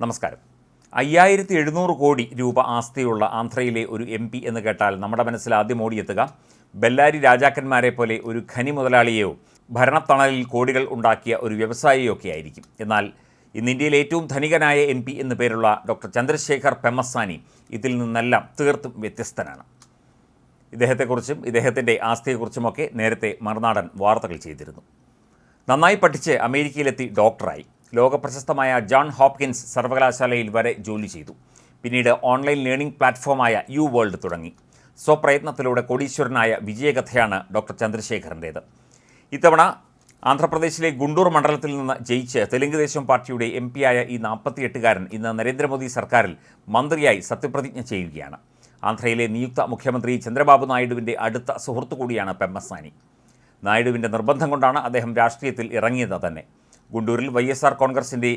നമസ്കാരം. അയ്യായിരത്തി എഴുന്നൂറ് കോടി രൂപ ആസ്തിയുള്ള ആന്ധ്രയിലെ ഒരു എം പി എന്ന് കേട്ടാൽ നമ്മുടെ മനസ്സിൽ ആദ്യം ഓടിയെത്തുക. ബെല്ലാരി രാജാക്കന്മാരെ പോലെ ഒരു ഖനി മുതലാളിയെയോ ഭരണത്തണലിൽ കോടികൾ ഉണ്ടാക്കിയ ഒരു വ്യവസായിയോ ഒക്കെ ആയിരിക്കും. എന്നാൽ ഇന്ന് ഇന്ത്യയിലെ ഏറ്റവും ധനികനായ എം പി എന്നു പേരുള്ള ഡോക്ടർ ചന്ദ്രശേഖർ പെമ്മസാനി ഇതിൽ നിന്നെല്ലാം തീർത്തും വ്യത്യസ്തനാണ്. ഇദ്ദേഹത്തെക്കുറിച്ചും ഇദ്ദേഹത്തിന്റെ ആസ്തിയെക്കുറിച്ചുമൊക്കെ നേരത്തെ മറുനാടൻ വാർത്തകൾ ചെയ്തിരുന്നു. നന്നായി പഠിച്ച് അമേരിക്കയിലെത്തി ഡോക്ടറായി. ലോകപ്രശസ്തമായ ജോൺ ഹോപ്കിൻസ് സർവകലാശാലയിൽ വരെ ജോലി ചെയ്തു. പിന്നീട് ഓൺലൈൻ ലേണിംഗ് പ്ലാറ്റ്ഫോമായ യു വേൾഡ് തുടങ്ങി. സ്വപ്രയത്നത്തിലൂടെ കോടീശ്വരനായ വിജയകഥയാണ് ഡോക്ടർ ചന്ദ്രശേഖറിന്റേത് ഇത്തവണ ആന്ധ്രാപ്രദേശിലെ ഗുണ്ടൂർ മണ്ഡലത്തിൽ നിന്ന് ജയിച്ച് തെലുങ്കുദേശം പാർട്ടിയുടെ എം പിയായ ഈ നാൽപ്പത്തിയെട്ടുകാരൻ ഇന്ന് നരേന്ദ്രമോദി സർക്കാരിൽ മന്ത്രിയായി സത്യപ്രതിജ്ഞ ചെയ്യുകയാണ്. ആന്ധ്രയിലെ നിയുക്ത മുഖ്യമന്ത്രി ചന്ദ്രബാബു നായിഡുവിന്റെ അടുത്ത സുഹൃത്തു കൂടിയാണ് പെമ്മസാനി. നായിഡുവിന്റെ നിർബന്ധം കൊണ്ടാണ് അദ്ദേഹം രാഷ്ട്രീയത്തിൽ ഇറങ്ങിയത് തന്നെ. ഗുണ്ടൂരിൽ വൈ എസ് ആർ കോൺഗ്രസിന്റെ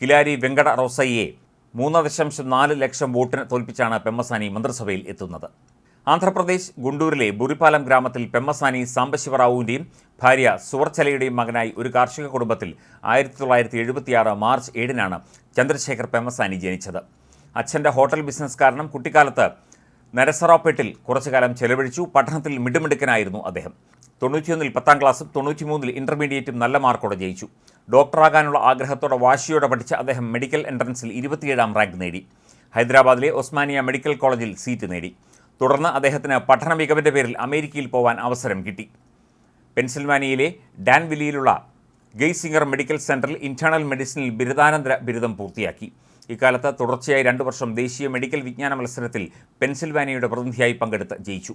കിലാരി വെങ്കട റോസയ്യെ മൂന്ന് ദശാംശം നാല് ലക്ഷം വോട്ടിന് തോൽപ്പിച്ചാണ് പെമ്മസാനി മന്ത്രിസഭയിൽ എത്തുന്നത്. ആന്ധ്രാപ്രദേശ് ഗുണ്ടൂരിലെ ബുറിപ്പാലം ഗ്രാമത്തിൽ പെമ്മസാനി സാംബശിവറാവുവിന്റെയും ഭാര്യ സുവർച്ചലയുടെയും മകനായി ഒരു കാർഷിക കുടുംബത്തിൽ ആയിരത്തി തൊള്ളായിരത്തി എഴുപത്തിയാറ് മാർച്ച് ഏഴിനാണ് ചന്ദ്രശേഖർ പെമ്മസാനി ജനിച്ചത്. അച്ഛന്റെ ഹോട്ടൽ ബിസിനസ് കാരണം കുട്ടിക്കാലത്ത് നരസറാപ്പേട്ടിൽ കുറച്ചുകാലം ചെലവഴിച്ചു പഠനത്തിൽ മിടുമിടുക്കനായിരുന്നു അദ്ദേഹം. തൊണ്ണൂറ്റിയൊന്നിൽ പത്താം ക്ലാസ്സും തൊണ്ണൂറ്റിമൂന്നിൽ ഇന്റർമീഡിയറ്റും നല്ല മാർക്കോടെ ജയിച്ചു. ഡോക്ടറാകാനുള്ള ആഗ്രഹത്തോടെ വാശിയോടെ പഠിച്ച അദ്ദേഹം മെഡിക്കൽ എൻട്രൻസിൽ ഇരുപത്തിയേഴാം റാങ്ക് നേടി. ഹൈദരാബാദിലെ ഒസ്മാനിയ മെഡിക്കൽ കോളേജിൽ സീറ്റ് നേടി. തുടർന്ന് അദ്ദേഹത്തിന് പഠന മികവിന്റെ പേരിൽ അമേരിക്കയിൽ പോകാൻ അവസരം കിട്ടി. പെൻസിൽവാനിയയിലെ ഡാൻവില്ലിയിലുള്ള ഗെയ്സിംഗർ മെഡിക്കൽ സെന്ററിൽ ഇന്റേർണൽ മെഡിസിനിൽ ബിരുദാനന്തര ബിരുദം പൂർത്തിയാക്കി. ഇക്കാലത്ത് തുടർച്ചയായി രണ്ടു വർഷം ദേശീയ മെഡിക്കൽ വിജ്ഞാന മത്സരത്തിൽ പെൻസിൽവാനിയയുടെ പ്രതിനിധിയായി പങ്കെടുത്ത് ജയിച്ചു.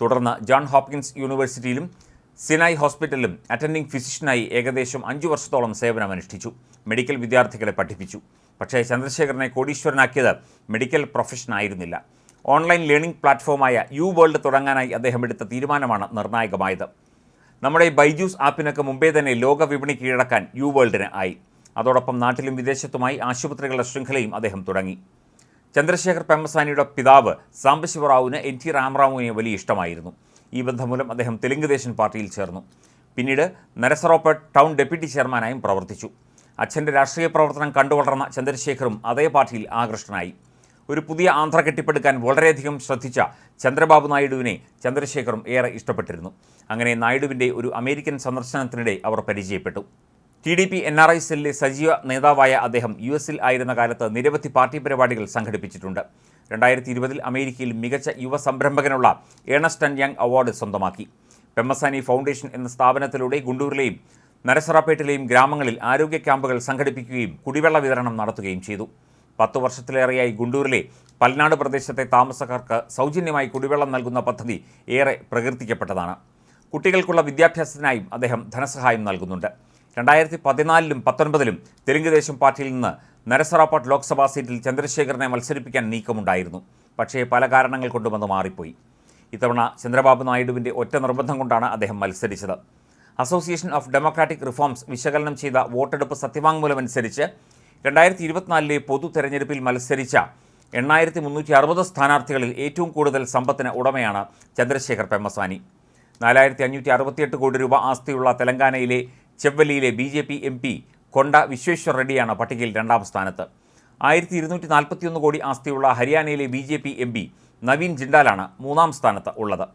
തുടർന്ന് ജോൺ ഹോപ്കിൻസ് യൂണിവേഴ്സിറ്റിയിലും സിനായ് ഹോസ്പിറ്റലിലും അറ്റൻഡിംഗ് ഫിസിഷ്യനായി ഏകദേശം അഞ്ചു വർഷത്തോളം സേവനമനുഷ്ഠിച്ചു മെഡിക്കൽ വിദ്യാർത്ഥികളെ പഠിപ്പിച്ചു. പക്ഷേ ചന്ദ്രശേഖരനെ കോടീശ്വരനാക്കിയത് മെഡിക്കൽ പ്രൊഫഷൻ ആയിരുന്നില്ല. ഓൺലൈൻ ലേണിംഗ് പ്ലാറ്റ്ഫോമായ യു വേൾഡ് തുടങ്ങാനായി അദ്ദേഹം എടുത്ത തീരുമാനമാണ് നിർണായകമായത്. നമ്മുടെ ബൈജൂസ് ആപ്പിനൊക്കെ മുമ്പേ തന്നെ ലോക വിപണി കീഴടക്കാൻ യു വേൾഡിന് ആയി. അതോടൊപ്പം നാട്ടിലും വിദേശത്തുമായി ആശുപത്രികളുടെ ശൃംഖലയും അദ്ദേഹം തുടങ്ങി. ചന്ദ്രശേഖർ പെമ്മസാനിയുടെ പിതാവ് സാംബശിവറാവുവിന് എൻ ടി രാമറാവുവിനെ വലിയ ഇഷ്ടമായിരുന്നു. ഈ ബന്ധം മൂലം അദ്ദേഹം തെലുങ്ക് ദേശൻ പാർട്ടിയിൽ ചേർന്നു. പിന്നീട് നരസറോപ്പേട്ട് ടൗൺ ഡെപ്യൂട്ടി ചെയർമാനായും പ്രവർത്തിച്ചു. അച്ഛന്റെ രാഷ്ട്രീയ പ്രവർത്തനം കണ്ടുവളർന്ന ചന്ദ്രശേഖറും അതേ പാർട്ടിയിൽ ആകൃഷ്ടനായി. ഒരു പുതിയ ആന്ധ്ര കെട്ടിപ്പടുക്കാൻ വളരെയധികം ശ്രദ്ധിച്ച ചന്ദ്രബാബു നായിഡുവിനെ ചന്ദ്രശേഖറും ഏറെ ഇഷ്ടപ്പെട്ടിരുന്നു. അങ്ങനെ നായിഡുവിന്റെ ഒരു അമേരിക്കൻ സന്ദർശനത്തിനിടെ അവർ പരിചയപ്പെട്ടു. T D P N R I സെല്ലിലെ സജീവ നേതാവായ അദ്ദേഹം യു എസിൽ ആയിരുന്ന കാലത്ത് നിരവധി പാർട്ടി പരിപാടികൾ സംഘടിപ്പിച്ചിട്ടുണ്ട്. രണ്ടായിരത്തി ഇരുപതിൽ അമേരിക്കയിൽ മികച്ച യുവ സംരംഭകനുള്ള ഏണസ്റ്റ് യങ് അവാർഡ് സ്വന്തമാക്കി. പെമ്മസാനി ഫൗണ്ടേഷൻ എന്ന സ്ഥാപനത്തിലൂടെ ഗുണ്ടൂരിലെയും നരസറാപ്പേട്ടിലെയും ഗ്രാമങ്ങളിൽ ആരോഗ്യ ക്യാമ്പുകൾ സംഘടിപ്പിക്കുകയും കുടിവെള്ള വിതരണം നടത്തുകയും ചെയ്തു. പത്തു വർഷത്തിലേറെയായി ഗുണ്ടൂരിലെ പൽനാട് പ്രദേശത്തെ താമസക്കാർക്ക് സൗജന്യമായി കുടിവെള്ളം നൽകുന്ന പദ്ധതി ഏറെ പ്രകീർത്തിക്കപ്പെട്ടതാണ്. കുട്ടികൾക്കുള്ള വിദ്യാഭ്യാസത്തിനായും അദ്ദേഹം ധനസഹായം നൽകുന്നുണ്ട്. രണ്ടായിരത്തി പതിനാലിലും പത്തൊൻപതിലും തെലുങ്ക് ദേശം പാർട്ടിയിൽ നിന്ന് നരസറാപ്പാട്ട് ലോക്സഭാ സീറ്റിൽ ചന്ദ്രശേഖരനെ മത്സരിപ്പിക്കാൻ നീക്കമുണ്ടായിരുന്നു. പക്ഷേ പല കാരണങ്ങൾ കൊണ്ടും അത് മാറിപ്പോയി. ഇത്തവണ ചന്ദ്രബാബു നായിഡുവിന്റെ ഒറ്റ നിർബന്ധം കൊണ്ടാണ് അദ്ദേഹം മത്സരിച്ചത്. അസോസിയേഷൻ ഓഫ് ഡെമോക്രാറ്റിക് റിഫോംസ് വിശകലനം ചെയ്ത വോട്ടെടുപ്പ് സത്യവാങ്മൂലം അനുസരിച്ച് രണ്ടായിരത്തി ഇരുപത്തിനാലിലെ പൊതു തെരഞ്ഞെടുപ്പിൽ മത്സരിച്ച എണ്ണായിരത്തി മുന്നൂറ്റി അറുപത് സ്ഥാനാർത്ഥികളിൽ ഏറ്റവും കൂടുതൽ സമ്പത്തിന് ഉടമയാണ് ചന്ദ്രശേഖർ പെമ്മസാനി. നാലായിരത്തി അഞ്ഞൂറ്റി അറുപത്തിയെട്ട് കോടി രൂപ ആസ്തിയുള്ള തെലങ്കാനയിലെ ചെവ്വലിയിലെ B J P M P Konda Vishweshwar റെഡ്ഡിയാണ് പട്ടികയിൽ രണ്ടാം സ്ഥാനത്ത്. ആയിരത്തി ഇരുന്നൂറ്റി നാൽപ്പത്തിയൊന്ന് കോടി ആസ്തിയുള്ള ഹരിയാനയിലെ B J P M P Naveen ജിണ്ടാലാണ് മൂന്നാം സ്ഥാനത്ത് ഉള്ളത്.